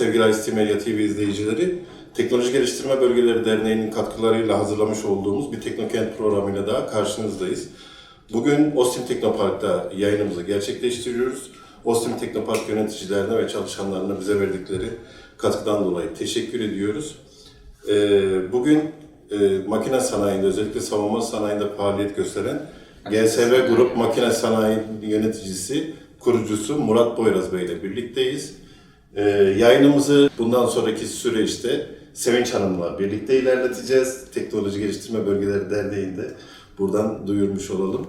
sevgili ICT Medya TV izleyicileri. Teknoloji Geliştirme Bölgeleri Derneği'nin katkılarıyla hazırlamış olduğumuz bir Teknokent programıyla daha karşınızdayız. Bugün Ostim Teknopark'ta yayınımızı gerçekleştiriyoruz. Ostim Teknopark yöneticilerine ve çalışanlarına bize verdikleri katkıdan dolayı teşekkür ediyoruz. Ee, Bugün e, makine sanayinde, özellikle savunma sanayinde faaliyet gösteren GSV Grup Makine Sanayi Yöneticisi, kurucusu Murat Boyraz Bey ile birlikteyiz. Ee, Yayınımızı bundan sonraki süreçte Sevinç Hanım'la birlikte ilerleteceğiz. Teknoloji Geliştirme Bölgeleri Derneği'nde buradan duyurmuş olalım.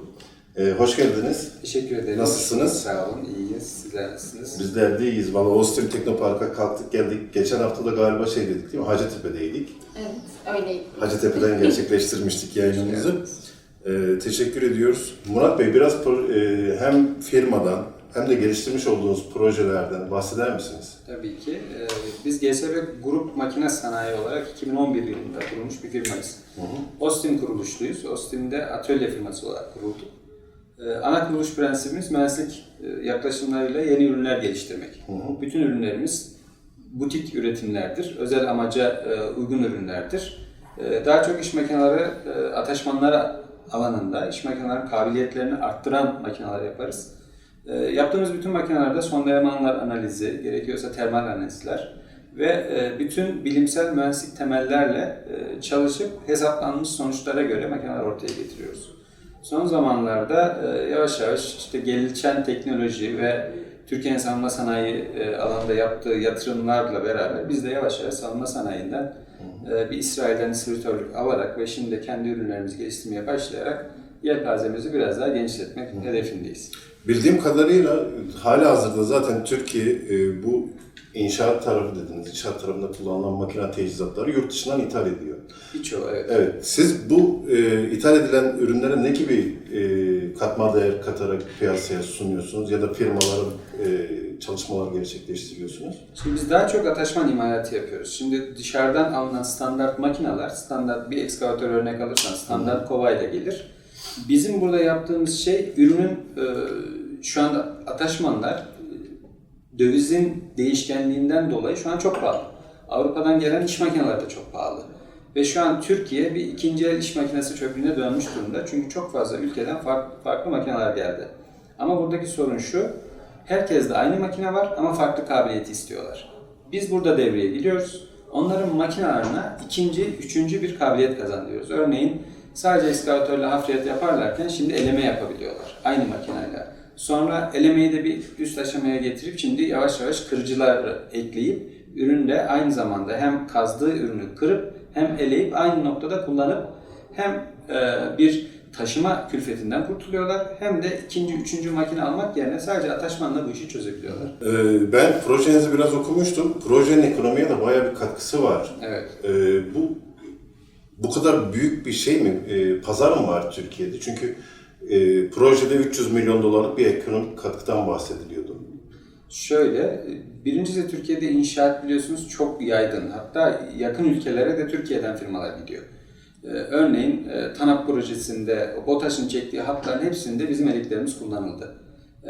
Ee, Hoş geldiniz. Teşekkür ederim. Nasılsınız? Sağ olun, iyiyiz. Sizler nasılsınız? Bizler de iyiyiz. Valla Ostim Teknopark'a kalktık geldik. Geçen hafta da galiba şey dedik değil mi? Hacettepe'deydik. Evet, öyleydi. Hacettepe'den gerçekleştirmiştik yayınımızı. Ee, teşekkür ediyoruz. Murat Bey biraz e, hem firmadan hem de geliştirmiş olduğunuz projelerden bahseder misiniz? Tabii ki. Ee, biz GSB Grup Makine Sanayi olarak 2011 yılında kurulmuş bir firmayız. Ostim kuruluşluyuz. Ostim'de atölye firması olarak kurulduk. Ee, ana kuruluş prensibimiz mühendislik e, yaklaşımlarıyla yeni ürünler geliştirmek. Bütün ürünlerimiz butik üretimlerdir. Özel amaca e, uygun ürünlerdir. E, daha çok iş makineleri, ataşmanları alanında iş makinelerinin kabiliyetlerini arttıran makineler yaparız. E, yaptığımız bütün makinelerde son elemanlar analizi, gerekiyorsa termal analizler ve e, bütün bilimsel mühendislik temellerle e, çalışıp hesaplanmış sonuçlara göre makineler ortaya getiriyoruz. Son zamanlarda e, yavaş yavaş işte gelişen teknoloji ve Türkiye'nin savunma sanayi e, alanında yaptığı yatırımlarla beraber biz de yavaş yavaş savunma sanayinden e, bir İsrail'den distribütörlük alarak ve şimdi kendi ürünlerimizi geliştirmeye başlayarak yelpazemizi biraz daha genişletmek hedefindeyiz. Bildiğim kadarıyla hala hazırda zaten Türkiye e, bu inşaat tarafı dediniz, inşaat tarafında kullanılan makine teçhizatları yurt dışından ithal ediyor. Birçoğu evet. Evet, siz bu e, ithal edilen ürünlere ne gibi e, katma değer katarak piyasaya sunuyorsunuz ya da firmaların e, çalışmalar gerçekleştiriyorsunuz? Şimdi biz daha çok ataşman imalatı yapıyoruz. Şimdi dışarıdan alınan standart makineler, standart bir ekskavatör örnek alırsan standart kovayla gelir. Bizim burada yaptığımız şey ürünün e, şu anda ataşmanlar e, dövizin değişkenliğinden dolayı şu an çok pahalı. Avrupa'dan gelen iş makineleri de çok pahalı. Ve şu an Türkiye bir ikinci el iş makinesi çöplüğüne dönmüş durumda. Çünkü çok fazla ülkeden farklı, farklı makineler geldi. Ama buradaki sorun şu, herkeste aynı makine var ama farklı kabiliyeti istiyorlar. Biz burada devreye giriyoruz. Onların makinelerine ikinci, üçüncü bir kabiliyet kazandırıyoruz. Örneğin sadece eskavatörle hafriyat yaparlarken şimdi eleme yapabiliyorlar. Aynı makineyle. Sonra elemeyi de bir üst aşamaya getirip şimdi yavaş yavaş kırıcılar ekleyip üründe aynı zamanda hem kazdığı ürünü kırıp hem eleyip aynı noktada kullanıp hem e, bir taşıma külfetinden kurtuluyorlar hem de ikinci, üçüncü makine almak yerine sadece ataşmanla bu işi çözebiliyorlar. E, ben projenizi biraz okumuştum. Projenin ekonomiye de bayağı bir katkısı var. Evet. E, bu bu kadar büyük bir şey mi? E, pazar mı var Türkiye'de? Çünkü e, projede 300 milyon dolarlık bir ekonomik katkıdan bahsediliyordu. Şöyle, birincisi Türkiye'de inşaat biliyorsunuz çok yaygın. Hatta yakın ülkelere de Türkiye'den firmalar gidiyor. Ee, örneğin e, TANAP projesinde o BOTAŞ'ın çektiği hatların hepsinde bizim eleklerimiz kullanıldı. Ee,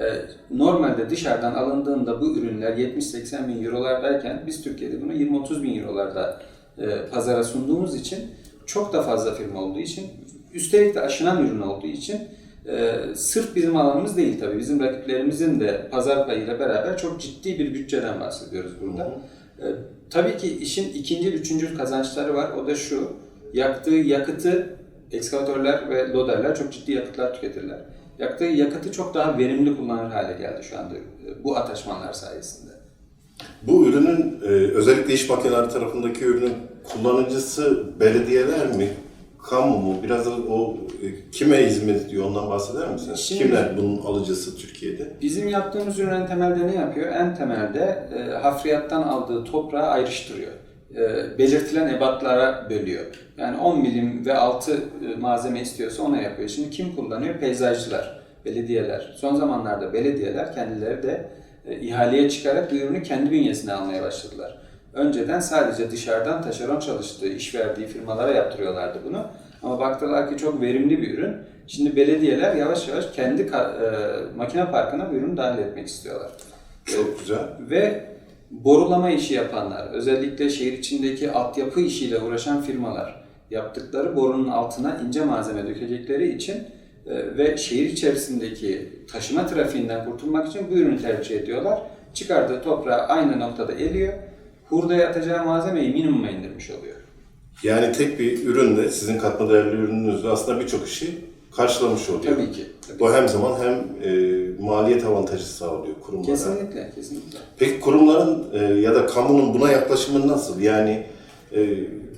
normalde dışarıdan alındığında bu ürünler 70-80 bin eurolardayken biz Türkiye'de bunu 20-30 bin eurolarda e, pazara sunduğumuz için çok da fazla firma olduğu için üstelik de aşınan ürün olduğu için ee, sırf bizim alanımız değil tabii. Bizim rakiplerimizin de pazar payıyla beraber çok ciddi bir bütçeden bahsediyoruz burada. Ee, tabii ki işin ikinci, üçüncü kazançları var. O da şu, yaktığı yakıtı ekskavatörler ve loderler çok ciddi yakıtlar tüketirler. Yaktığı yakıtı çok daha verimli kullanır hale geldi şu anda e, bu ataşmanlar sayesinde. Bu ürünün e, özellikle iş makineleri tarafındaki ürünün kullanıcısı belediyeler mi? Kamu mu? Biraz da o e, kime hizmet ediyor ondan bahseder misiniz? Şimdi- Kimler bunun alıcısı Türkiye'de? Bizim yaptığımız ürün temelde ne yapıyor? En temelde e, hafriyattan aldığı toprağı ayrıştırıyor. E, belirtilen ebatlara bölüyor. Yani 10 milim ve altı e, malzeme istiyorsa ona yapıyor. Şimdi kim kullanıyor? Peyzajcılar, belediyeler. Son zamanlarda belediyeler kendileri de e, ihaleye çıkarak bu ürünü kendi bünyesine almaya başladılar. Önceden sadece dışarıdan taşeron çalıştığı, iş verdiği firmalara yaptırıyorlardı bunu. Ama baktılar ki çok verimli bir ürün. Şimdi belediyeler yavaş yavaş kendi e, makine parkına bu ürünü dahil etmek istiyorlar. Çok güzel. Ve borulama işi yapanlar, özellikle şehir içindeki altyapı işiyle uğraşan firmalar yaptıkları borunun altına ince malzeme dökecekleri için e, ve şehir içerisindeki taşıma trafiğinden kurtulmak için bu ürünü tercih ediyorlar. Çıkardığı toprağı aynı noktada eliyor. Hurdaya atacağı malzemeyi minimuma indirmiş oluyor. Yani tek bir ürünle, sizin katma değerli ürününüzle aslında birçok işi karşılamış oluyor. Tabii ki. Tabii. Bu hem zaman hem e, maliyet avantajı sağlıyor kurumlara. Kesinlikle, kesinlikle. Peki kurumların e, ya da kamunun buna yaklaşımı nasıl? Yani e,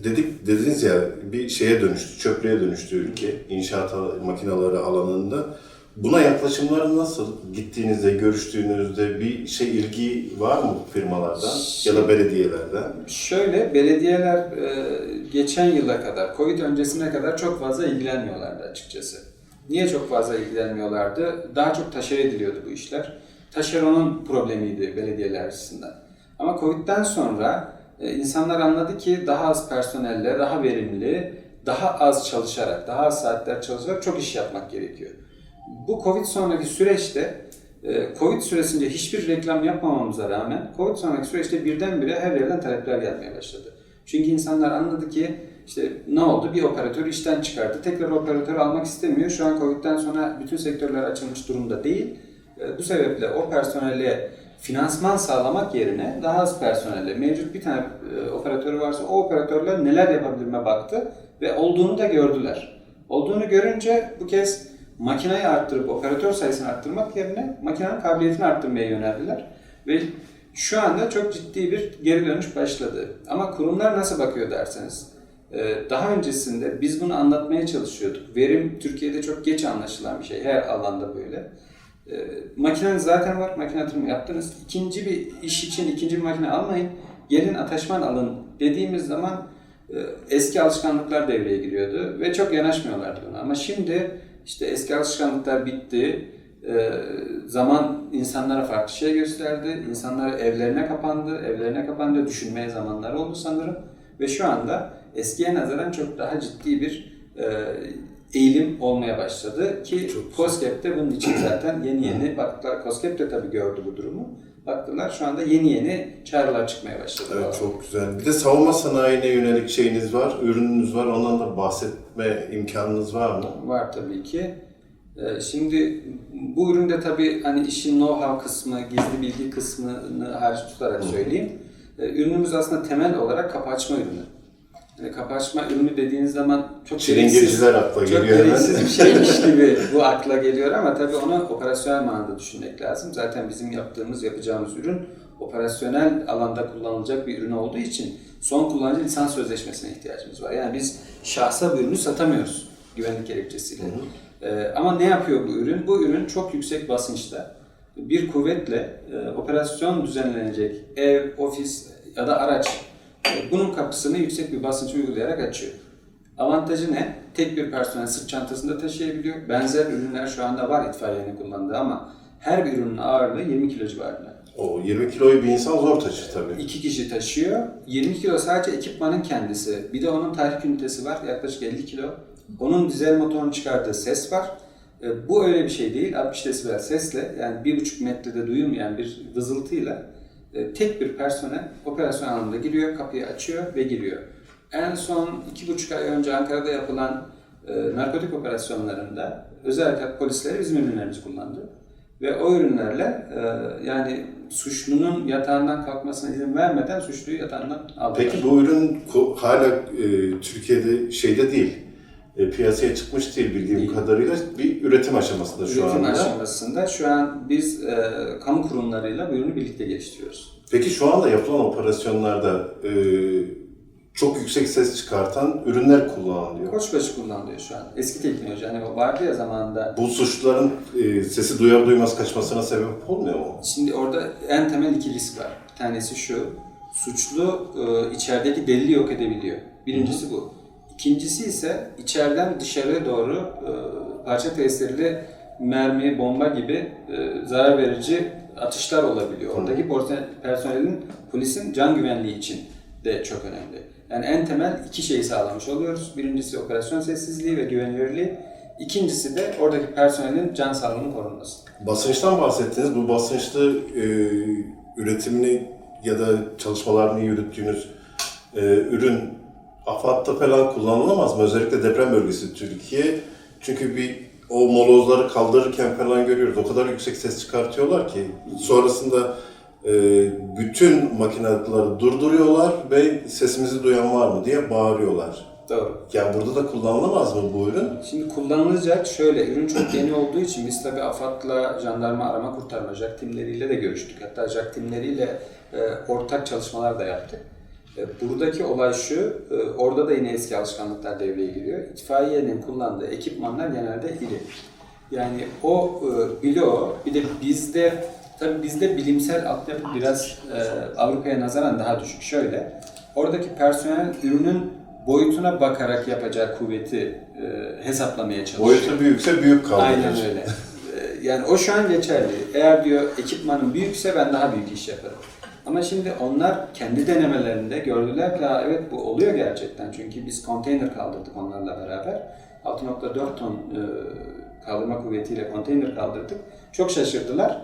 dedik dediniz ya bir şeye dönüştü, çöplüğe dönüştü ülke inşaat al- makineleri alanında. Buna yaklaşımları nasıl? Gittiğinizde, görüştüğünüzde bir şey ilgi var mı firmalardan ya da belediyelerden? Şöyle, belediyeler e, geçen yıla kadar, Covid öncesine kadar çok fazla ilgilenmiyorlardı açıkçası. Niye çok fazla ilgilenmiyorlardı? Daha çok taşer ediliyordu bu işler. Taşeronun problemiydi belediyeler açısından. Ama Covid'den sonra e, insanlar anladı ki daha az personelle, daha verimli, daha az çalışarak, daha az saatler çalışarak çok iş yapmak gerekiyor. Bu Covid sonraki süreçte e, Covid süresince hiçbir reklam yapmamamıza rağmen Covid sonraki süreçte birdenbire her yerden talepler gelmeye başladı. Çünkü insanlar anladı ki işte ne oldu? Bir operatör işten çıkardı. Tekrar operatör almak istemiyor. Şu an Covid'den sonra bütün sektörler açılmış durumda değil. E, Bu sebeple o personele finansman sağlamak yerine daha az personelle mevcut bir tane e, operatörü varsa o operatörler neler yapabilirme baktı ve olduğunu da gördüler. Olduğunu görünce bu kez makinayı arttırıp operatör sayısını arttırmak yerine makinenin kabiliyetini arttırmaya yöneldiler. Ve şu anda çok ciddi bir geri dönüş başladı. Ama kurumlar nasıl bakıyor derseniz, e, daha öncesinde biz bunu anlatmaya çalışıyorduk. Verim Türkiye'de çok geç anlaşılan bir şey, her alanda böyle. E, makineniz zaten var, makine yatırımı yaptınız. İkinci bir iş için ikinci bir makine almayın, gelin ataşman alın dediğimiz zaman e, eski alışkanlıklar devreye giriyordu ve çok yanaşmıyorlardı buna. Ama şimdi işte eski alışkanlıklar bitti. Ee, zaman insanlara farklı şey gösterdi. İnsanlar evlerine kapandı. Evlerine kapandı. Düşünmeye zamanları oldu sanırım. Ve şu anda eskiye nazaran çok daha ciddi bir e, eğilim olmaya başladı. Ki. COSGAP de bunun için zaten yeni yeni baktılar. COSGAP de tabii gördü bu durumu. Baktılar şu anda yeni yeni çağrılar çıkmaya başladı. Evet alanda. çok güzel. Bir de savunma sanayine yönelik şeyiniz var, ürününüz var. Ondan da bahsetme imkanınız var mı? Var tabii ki. Ee, Şimdi bu üründe tabii hani işin know-how kısmı, gizli bilgi kısmını hariç tutarak söyleyeyim. Ee, Ürünümüz aslında temel olarak kapı açma ürünü. Yani kapı açma ürünü dediğiniz zaman çok Çilingirciler akla çok geliyor gereksiz bir şeymiş gibi bu akla geliyor ama tabii onu operasyonel manada düşünmek lazım. Zaten bizim yaptığımız, yapacağımız ürün operasyonel alanda kullanılacak bir ürün olduğu için son kullanıcı lisans sözleşmesine ihtiyacımız var. Yani biz şahsa bu ürünü satamıyoruz güvenlik gerekçesiyle. Ee, ama ne yapıyor bu ürün? Bu ürün çok yüksek basınçta bir kuvvetle e, operasyon düzenlenecek ev, ofis ya da araç e, bunun kapısını yüksek bir basınç uygulayarak açıyor. Avantajı ne? Tek bir personel sırt çantasında taşıyabiliyor. Benzer ürünler şu anda var itfaiyenin kullandığı ama her bir ürünün ağırlığı 20 kilo civarında. O 20 kiloyu bir insan zor taşır tabii. İki kişi taşıyor. 20 kilo sadece ekipmanın kendisi. Bir de onun tahrik ünitesi var yaklaşık 50 kilo. Onun dizel motorun çıkardığı ses var. E, Bu öyle bir şey değil. 60 desibel sesle yani 1,5 metrede duyulmayan bir vızıltıyla tek bir personel operasyon alanında giriyor, kapıyı açıyor ve giriyor. En son 2,5 ay önce Ankara'da yapılan e, narkotik operasyonlarında özel harekat polisleri bizim ürünlerimizi kullandı. Ve o ürünlerle e, yani suçlunun yatağından kalkmasına izin vermeden suçluyu yatağından aldılar. Peki bu ürün hala e, Türkiye'de şeyde değil, e, piyasaya çıkmış değil bildiğim Değil. kadarıyla bir üretim aşamasında şu Üretim anda. aşamasında şu an biz e, kamu kurumlarıyla bu ürünü birlikte geliştiriyoruz. Peki şu anda yapılan operasyonlarda e, çok yüksek ses çıkartan ürünler kullanılıyor. Koçbaşı kullanılıyor şu an. Eski teknoloji. Hani vardı ya zamanında. Bu suçluların e, sesi duyar duymaz kaçmasına sebep olmuyor mu? Şimdi orada en temel iki risk var. Bir tanesi şu. Suçlu e, içerideki delili yok edebiliyor. Birincisi bu. İkincisi ise içeriden dışarıya doğru e, parça tesirli mermi, bomba gibi e, zarar verici atışlar olabiliyor. Oradaki personelin, polisin can güvenliği için de çok önemli. Yani en temel iki şeyi sağlamış oluyoruz. Birincisi operasyon sessizliği ve güvenilirliği. İkincisi de oradaki personelin can sağlığının korunması. Basınçtan bahsettiniz. Bu basınçlı e, üretimini ya da çalışmalarını yürüttüğünüz e, ürün AFAD'da falan kullanılamaz mı? Özellikle deprem bölgesi Türkiye. Çünkü bir o molozları kaldırırken falan görüyoruz. O kadar yüksek ses çıkartıyorlar ki sonrasında e, bütün makineleri durduruyorlar ve sesimizi duyan var mı diye bağırıyorlar. Doğru. Yani burada da kullanılamaz mı bu ürün? Şimdi kullanılacak şöyle, ürün çok yeni olduğu için biz tabii AFAD'la jandarma arama kurtarma JAK timleriyle de görüştük. Hatta JAK timleriyle e, ortak çalışmalar da yaptık. E, buradaki olay şu, e, orada da yine eski alışkanlıklar devreye giriyor. İtfaiyenin kullandığı ekipmanlar genelde iri. Yani o e, bilo, bir de bizde, tabii bizde bilimsel altyapı biraz Avrupa'ya nazaran daha düşük. Şöyle, oradaki personel ürünün boyutuna bakarak yapacağı kuvveti hesaplamaya çalışıyor. Boyutu büyükse büyük kaldırır. Aynen öyle. Yani o şu an geçerli. Eğer diyor ekipmanın büyükse ben daha büyük iş yaparım. Ama şimdi onlar kendi denemelerinde gördüler ki "Ha, evet bu oluyor gerçekten. Çünkü biz konteyner kaldırdık onlarla beraber. 6.4 ton e, kaldırma kuvvetiyle konteyner kaldırdık. Çok şaşırdılar.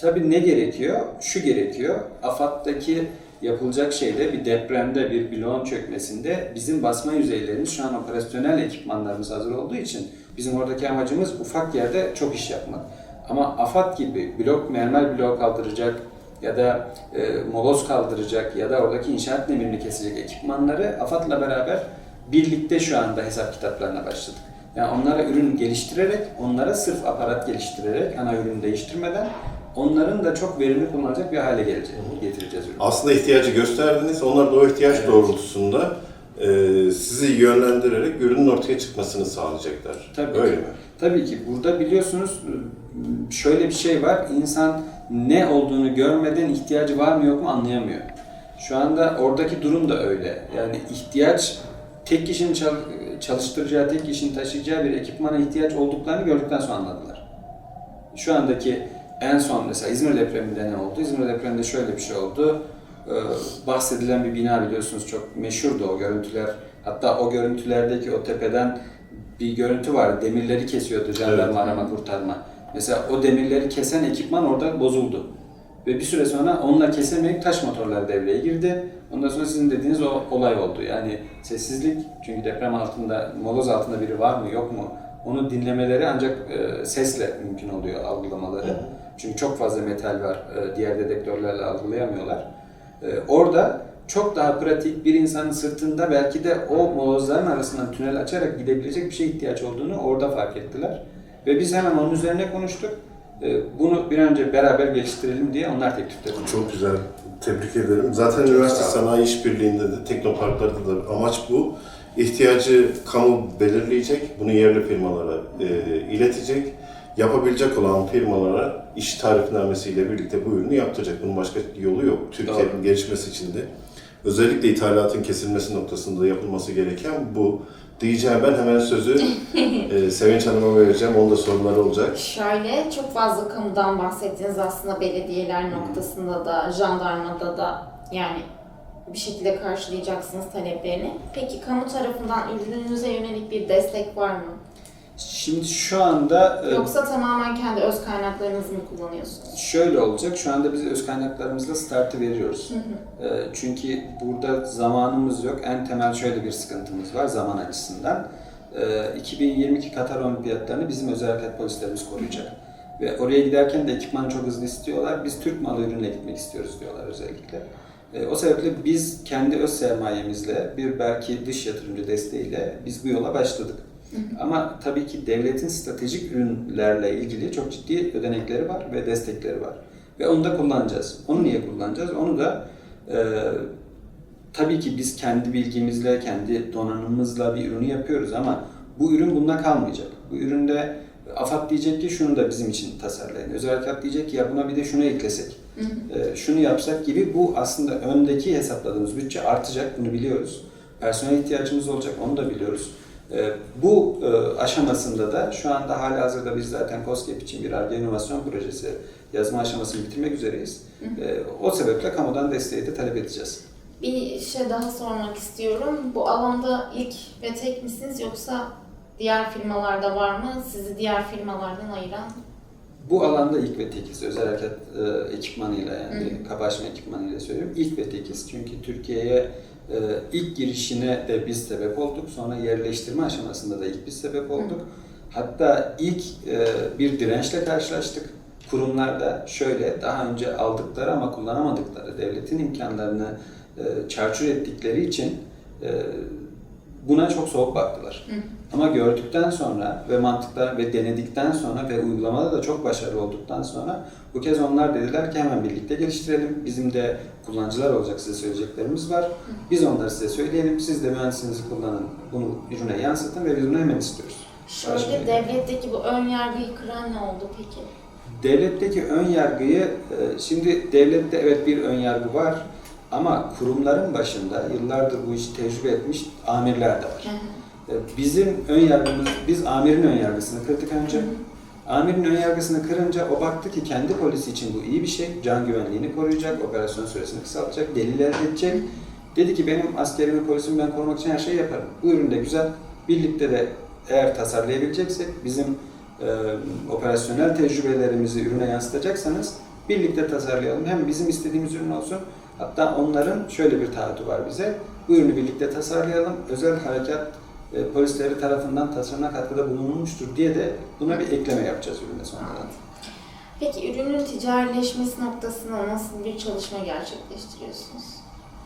Tabii ne gerekiyor? Şu gerekiyor. AFAD'daki yapılacak şeyde bir depremde, bir bloğun çökmesinde bizim basma yüzeylerimiz şu an operasyonel ekipmanlarımız hazır olduğu için bizim oradaki amacımız ufak yerde çok iş yapmak. Ama AFAD gibi blok, mermer blok kaldıracak ya da e, moloz kaldıracak ya da oradaki inşaat demirini kesecek ekipmanları AFAD'la beraber birlikte şu anda hesap kitaplarına başladık. Yani onlara ürün geliştirerek, onlara sırf aparat geliştirerek, ana ürünü değiştirmeden onların da çok verimli kullanacak bir hale gelecek, getireceğiz ürünü. Aslında ihtiyacı gösterdiniz. Onlar da o ihtiyaç Evet. doğrultusunda e, sizi yönlendirerek ürünün ortaya çıkmasını sağlayacaklar. Tabii Öyle ki. mi? Tabii ki burada biliyorsunuz şöyle bir şey var. İnsan ne olduğunu görmeden ihtiyacı var mı yok mu anlayamıyor. Şu anda oradaki durum da öyle. Yani ihtiyaç tek kişinin çal- çalıştıracağı, tek kişinin taşıyacağı bir ekipmana ihtiyaç olduklarını gördükten sonra anladılar. Şu andaki en son mesela İzmir depreminde ne oldu? İzmir depreminde şöyle bir şey oldu. Ee, bahsedilen bir bina biliyorsunuz çok meşhurdu o görüntüler. Hatta o görüntülerdeki o tepeden bir görüntü var. Demirleri kesiyordu jandarma Evet. arama kurtarma. Mesela o demirleri kesen ekipman orada bozuldu. Ve bir süre sonra onunla kesemeyip taş motorlar devreye girdi. Ondan sonra sizin dediğiniz o olay oldu. Yani sessizlik, çünkü deprem altında, moloz altında biri var mı yok mu? Onu dinlemeleri ancak e, sesle mümkün oluyor algılamaları. Çünkü çok fazla metal var, e, diğer dedektörlerle algılayamıyorlar. E, orada çok daha pratik bir insanın sırtında belki de o molozların arasından tünel açarak gidebilecek bir şeye ihtiyaç olduğunu orada fark ettiler. Ve biz hemen onun üzerine konuştuk. E, Bunu bir önce beraber geliştirelim diye onlar teklifte bulundu. Çok güzel. Tebrik ederim. Zaten Çok üniversite sanayi işbirliğinde de teknoparklarda da amaç bu. İhtiyacı kamu belirleyecek, bunu yerli firmalara e, iletecek. Yapabilecek olan firmalara iş tarifnamesiyle birlikte bu ürünü yaptıracak. Bunun başka yolu yok. Türkiye'nin gelişmesi için de. Özellikle ithalatın kesilmesi noktasında yapılması gereken bu. Diyeceğim ben hemen sözü e, Sevinç Hanım'a vereceğim. Onda soruları olacak. Şöyle çok fazla kamudan bahsettiniz aslında belediyeler noktasında da, jandarmada da yani bir şekilde karşılayacaksınız taleplerini. Peki kamu tarafından ürününüze yönelik bir destek var mı? Şimdi şu anda e, Yoksa tamamen kendi öz kaynaklarınızı mı kullanıyorsunuz? Şöyle olacak, şu anda biz öz kaynaklarımızla startı veriyoruz. Ee, Çünkü burada zamanımız yok. En temel şöyle bir sıkıntımız var zaman açısından. Ee, 2022 Katar Olimpiyatlarını bizim özel harekat polislerimiz koruyacak. Ve oraya giderken de ekipmanı çok hızlı istiyorlar. Biz Türk malı ürünle gitmek istiyoruz diyorlar özellikle. Ee, O sebeple biz kendi öz sermayemizle, bir belki dış yatırımcı desteğiyle biz bu yola başladık. Ama tabii ki devletin stratejik ürünlerle ilgili çok ciddi ödenekleri var ve destekleri var. Ve onu da kullanacağız. Onu niye kullanacağız? Onu da e, tabii ki biz kendi bilgimizle, kendi donanımımızla bir ürünü yapıyoruz ama bu ürün bununla kalmayacak. Bu üründe AFAD diyecek ki şunu da bizim için tasarlayın. Özel harekat diyecek ki ya buna bir de şunu eklesek. E, şunu yapsak gibi bu aslında öndeki hesapladığımız bütçe artacak. Bunu biliyoruz. Personel ihtiyacımız olacak. Onu da biliyoruz. E, bu e, aşamasında da şu anda hala hazırda biz zaten COSGAP için bir ARGE inovasyon projesi yazma aşamasını bitirmek üzereyiz. E, o sebeple kamudan desteği de talep edeceğiz. Bir şey daha sormak istiyorum. Bu alanda ilk ve tek misiniz yoksa diğer firmalarda var mı? Sizi diğer firmalardan ayıran? Bu alanda ilk ve tekiz. Özel harekat e, ekipmanıyla yani kapaşma ekipmanıyla söylüyorum. İlk ve tekiz. Çünkü Türkiye'ye ilk girişine de biz sebep olduk. Sonra yerleştirme aşamasında da ilk biz sebep olduk. Hatta ilk e, bir dirençle karşılaştık. Kurumlarda şöyle daha önce aldıkları ama kullanamadıkları devletin imkanlarını e, çarçur ettikleri için e, buna çok soğuk baktılar. Ama gördükten sonra ve mantıklar ve denedikten sonra ve uygulamada da çok başarılı olduktan sonra bu kez onlar dediler ki hemen birlikte geliştirelim. Bizim de kullanıcılar olacak size söyleyeceklerimiz var. Biz onları size söyleyelim. Siz de mühendisinizi kullanın. Bunu ürüne yansıtın ve biz bunu hemen istiyoruz. Şöyle Başka- devletteki bu ön yargıyı kıran ne oldu peki? Devletteki ön yargıyı, e, şimdi devlette evet bir ön yargı var ama kurumların başında yıllardır bu işi tecrübe etmiş amirler de var. E, Bizim ön yargımız, biz amirin ön yargısını kırdık önce. Amirin ön yargısını kırınca o baktı ki kendi polisi için bu iyi bir şey. Can güvenliğini koruyacak, operasyon süresini kısaltacak, delil elde edecek. Dedi ki benim askerimi, polisimi ben korumak için her şeyi yaparım. Bu ürün de güzel. Birlikte de eğer tasarlayabileceksek bizim e, operasyonel tecrübelerimizi ürüne yansıtacaksanız birlikte tasarlayalım. Hem bizim istediğimiz ürün olsun. Hatta onların şöyle bir taahhütü var bize. Bu ürünü birlikte tasarlayalım. Özel harekat e, polisleri tarafından tasarına katkıda bulunulmuştur diye de buna bir ekleme yapacağız ürüne sonradan. Peki ürünün ticarileşmesi noktasında nasıl bir çalışma gerçekleştiriyorsunuz?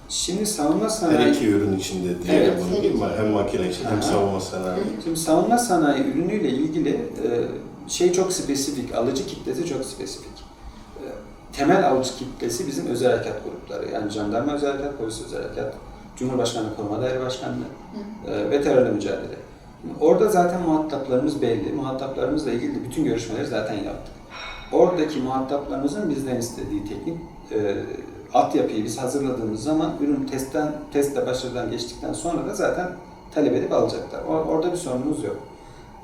Şimdi savunma Her sanayi iki ürün içinde diye Evet, bunu değil mi? Hem makine için hem savunma sanayi. Şimdi savunma sanayi ürünüyle ilgili e, şey çok spesifik, alıcı kitlesi çok spesifik. E, temel alıcı kitlesi bizim özel harekat grupları. Yani jandarma özel harekat, polis özel harekat, Cumhurbaşkanı Koruma Daire Başkanlığı e, ve terörle mücadele. Orada zaten muhataplarımız belli. Muhataplarımızla ilgili de bütün görüşmeleri zaten yaptık. Oradaki muhataplarımızın bizden istediği teknik e, altyapıyı biz hazırladığımız zaman ürün testten, testle başarıdan geçtikten sonra da zaten talep edip alacaklar. O- orada bir sorunumuz yok.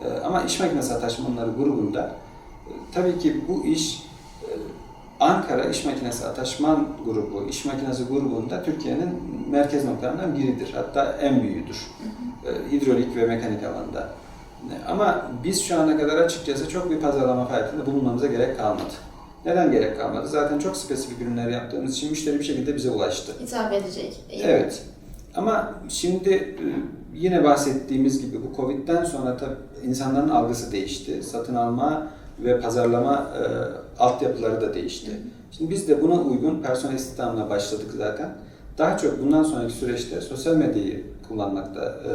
E, ama iş makinesi ataşmanları grubunda e, tabii ki bu iş Ankara İş Makinesi Ataşman Grubu, İş Makinesi grubunda Türkiye'nin merkez noktalarından biridir. Hatta en büyüğüdür. E, hidrolik ve mekanik alanda. Ama biz şu ana kadar açıkçası çok bir pazarlama faaliyetinde bulunmamıza gerek kalmadı. Neden gerek kalmadı? Zaten çok spesifik ürünler yaptığımız için müşteri bir şekilde bize ulaştı. Hitap edecek. Evet. Ama şimdi e, yine bahsettiğimiz gibi bu Covid'den sonra tabii insanların algısı değişti. Satın alma ve pazarlama e, altyapıları da değişti. Şimdi biz de buna uygun personel istihdamına başladık zaten. Daha çok bundan sonraki süreçte sosyal medyayı kullanmakta e,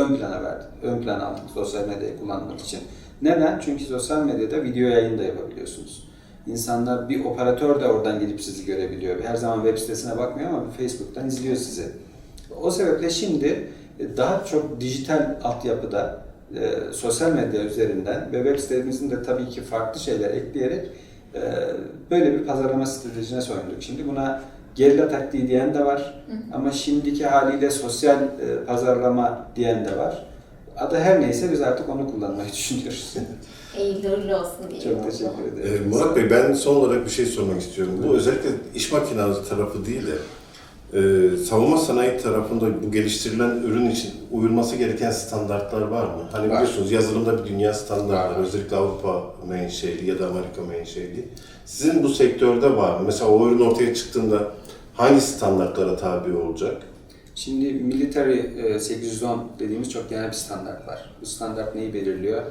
ön plana verdik. Ön plana aldık sosyal medyayı kullanmak için. Neden? Çünkü sosyal medyada video yayın da yapabiliyorsunuz. İnsanlar bir operatör de oradan gidip sizi görebiliyor. Her zaman web sitesine bakmıyor ama Facebook'tan izliyor sizi. O sebeple şimdi e, daha çok dijital altyapıda e, sosyal medya üzerinden ve web sitemizin de tabii ki farklı şeyler ekleyerek e, böyle bir pazarlama stratejisine soyunduk. Şimdi buna gerilla taktiği diyen de var ama şimdiki haliyle sosyal e, pazarlama diyen de var. Adı her neyse biz artık onu kullanmayı düşünüyoruz. Uğurlu olsun diye. Çok teşekkür ederim. Ee, Murat Bey ben son olarak bir şey sormak istiyorum. Bu özellikle iş makinası tarafı değil de e, savunma sanayi tarafında bu geliştirilen ürün için uyulması gereken standartlar var mı? Hani Var. biliyorsunuz yazılımda bir dünya standartı Var. Özellikle Avrupa menşeli ya da Amerika menşeli. Sizin bu sektörde var mı? Mesela o ürün ortaya çıktığında hangi standartlara tabi olacak? Şimdi Military e, 810 dediğimiz çok genel bir standart var. Bu standart neyi belirliyor?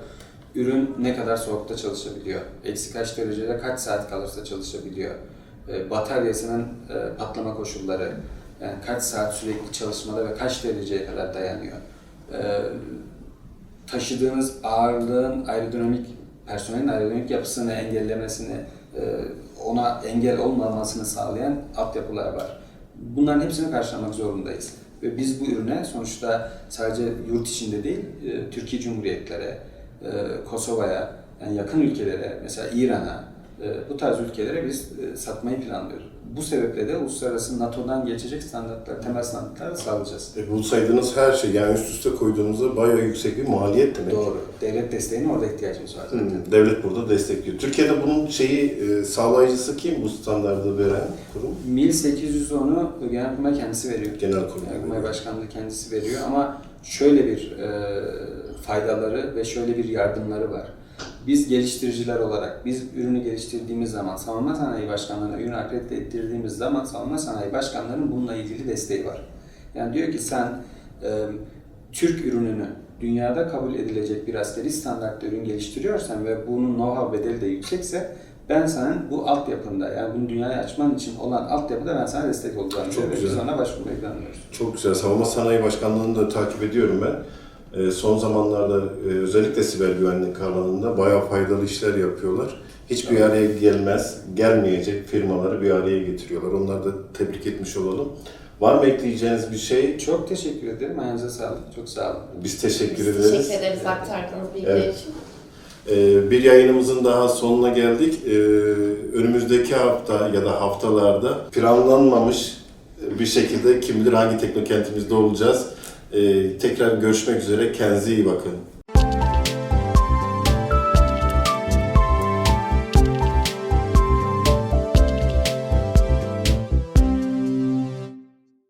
Ürün ne kadar soğukta çalışabiliyor? Eksi kaç derecede kaç saat kalırsa çalışabiliyor? E, Bataryasının e, patlama koşulları, yani kaç saat sürekli çalışmada ve kaç dereceye kadar dayanıyor? E, Taşıdığınız ağırlığın aerodinamik, personelin aerodinamik yapısını engellemesini, e, ona engel olmamasını sağlayan altyapılar var. Bunların hepsini karşılamak zorundayız. Ve biz bu ürüne sonuçta sadece yurt içinde değil, e, Türkiye Cumhuriyetlere, Kosova'ya, yani yakın ülkelere, mesela İran'a, bu tarz ülkelere biz e, satmayı planlıyoruz. Bu sebeple de uluslararası NATO'dan geçecek standartlar, temel standartlar sağlayacağız. E, bu saydığınız her şey yani üst üste koyduğumuzda bayağı yüksek bir maliyet demek. Doğru. Devlet desteğine orada ihtiyacımız var zaten. Hı, Devlet burada destekliyor. Türkiye'de bunun şeyi e, sağlayıcısı kim bu standardı veren kurum? Mil 810'u Genelkurmay kendisi veriyor. Genelkurmay Genelkurmay. Başkanlığı kendisi veriyor ama şöyle bir e, faydaları ve şöyle bir yardımları var. Biz geliştiriciler olarak, biz ürünü geliştirdiğimiz zaman, savunma sanayi başkanlarına ürünü akredite ettirdiğimiz zaman savunma sanayi başkanlarının bununla ilgili desteği var. Yani diyor ki sen e, Türk ürününü dünyada kabul edilecek bir askeri standartta ürün geliştiriyorsan ve bunun know-how bedeli de yüksekse ben senin bu altyapında yani bunu dünyaya açman için olan altyapıda ben sana destek olacağım. Çok güzel. Biz ona başvurmayı planlıyoruz. Çok güzel. Savunma Sanayi Başkanlığı'nı da takip ediyorum ben. Ee, son zamanlarda e, özellikle siber güvenlik alanında bayağı faydalı işler yapıyorlar. Hiçbir araya gelmez, gelmeyecek firmaları bir araya getiriyorlar. Onları da tebrik etmiş olalım. Var mı ekleyeceğiniz bir şey? Çok teşekkür ederim. Ayağınıza sağlık. Çok sağ olun. Biz teşekkür Biz ederiz. teşekkür ederiz aktardığınız bilgiler Evet. için. Ee, bir yayınımızın daha sonuna geldik. Ee, önümüzdeki hafta ya da haftalarda planlanmamış bir şekilde kim bilir hangi teknokentimizde olacağız. Ee, tekrar görüşmek üzere. Kendinize iyi bakın.